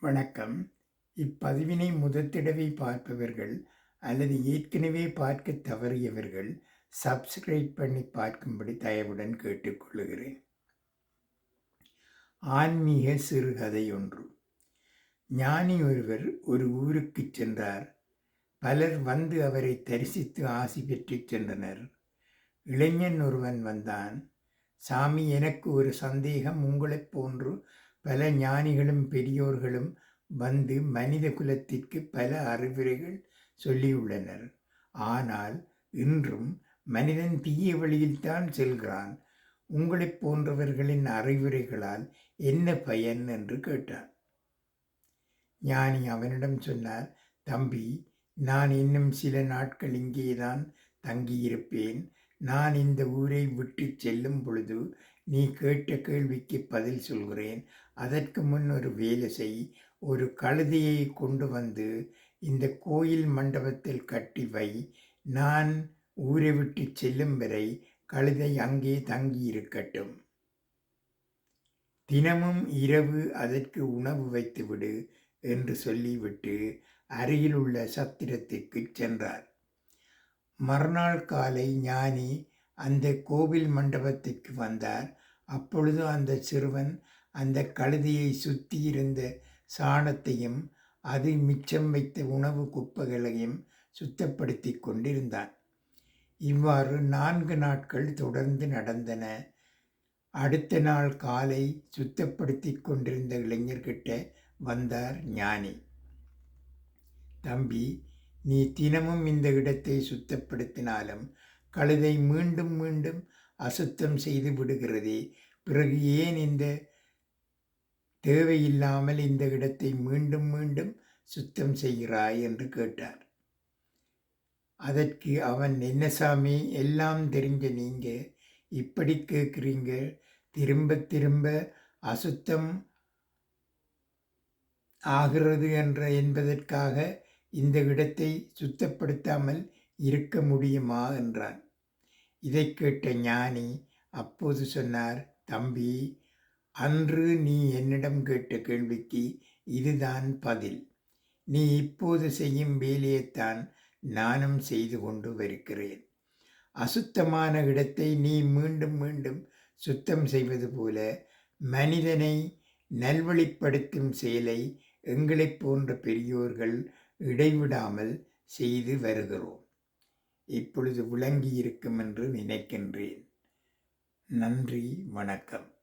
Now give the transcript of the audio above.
வணக்கம். இப்பதிவினை முதற்தடவை பார்ப்பவர்கள் அல்லது ஏற்கனவே பார்க்க தவறியவர்கள் சப்ஸ்கிரைப் பண்ணி பார்க்கும்படி தயவுடன் கேட்டுக்கொள்கிறேன் ஆன்மீக சிறுகதை ஒன்று. ஞானி ஒருவர் ஒரு ஊருக்கு சென்றார். பலர் வந்து அவரை தரிசித்து ஆசி பெற்று சென்றனர். இளைஞன் ஒருவன் வந்தான். சாமி எனக்கு ஒரு சந்தேகம். உங்களைப் போன்று பல ஞானிகளும் பெரியோர்களும் வந்து மனித குலத்திற்கு பல அறிவுரைகள் சொல்லியுள்ளனர். ஆனால் இன்றும் மனிதன் தீய வழியில்தான் செல்கிறான். உங்களைப் போன்றவர்களின் அறிவுரைகளால் என்ன பயன்? என்று கேட்டான். ஞானி அவனிடம் சொன்னார் தம்பி நான் இன்னும் சில நாட்கள் இங்கேதான் தங்கியிருப்பேன். நான் இந்த ஊரை விட்டு செல்லும் பொழுது நீ கேட்ட கேள்விக்கு பதில் சொல்கிறேன். அதற்கு முன் ஒரு வேலை செய். ஒரு கழுதையை கொண்டு வந்து இந்த கோயில் மண்டபத்தில் கட்டி வை. நான் ஊரை விட்டு செல்லும் வரை கழுதை அங்கே தங்கி இருக்கட்டும். தினமும் இரவு அதற்கு உணவு வைத்துவிடு என்று சொல்லிவிட்டு அருகிலுள்ள சத்திரத்திற்கு சென்றார். மறுநாள் காலை ஞானி அந்த கோவில் மண்டபத்திற்கு வந்தார். அப்பொழுது அந்த சிறுவன் அந்த கழுதையை சுற்றி இருந்த சாணத்தையும் அது மிச்சம் வைத்த உணவு குப்பைகளையும் சுத்தப்படுத்தி கொண்டிருந்தான். இவ்வாறு நான்கு நாட்கள் தொடர்ந்து நடந்தன. அடுத்த நாள் காலை சுத்தப்படுத்தி கொண்டிருந்த இளைஞர்கிட்ட வந்தார் ஞானி. தம்பி நீ தினமும் இந்த இடத்தை சுத்தப்படுத்தினாலும் கழுதை மீண்டும் மீண்டும் அசுத்தம் செய்து விடுகிறதே. பிறகு ஏன் இந்த தேவையில்லாமல் இந்த இடத்தை மீண்டும் மீண்டும் சுத்தம் செய்கிறாய்? என்று கேட்டார். அதற்கு அவன் என்ன சாமி எல்லாம் தெரிஞ்ச நீங்க இப்படி கேட்குறீங்க? திரும்ப திரும்ப அசுத்தம் ஆகிறது என்ற என்பதற்காக இந்த இடத்தை சுத்தப்படுத்தாமல் இருக்க முடியுமா? என்றான். இதை கேட்ட ஞானி அப்போது சொன்னார் தம்பி அன்று நீ என்னிடம் கேட்ட கேள்விக்கு இதுதான் பதில். நீ இப்போது செய்யும் வேலையைத்தான் நானும் செய்து கொண்டு வருகிறேன். அசுத்தமான இடத்தை நீ மீண்டும் மீண்டும் சுத்தம் செய்வது போல மனிதனை நல்வழிப்படுத்தும் செயலை எங்களைப் போன்ற பெரியோர்கள் இடைவிடாமல் செய்து வருகிறோம். இப்பொழுது விளங்கி இருக்கும் என்று நினைக்கின்றேன். நன்றி வணக்கம்.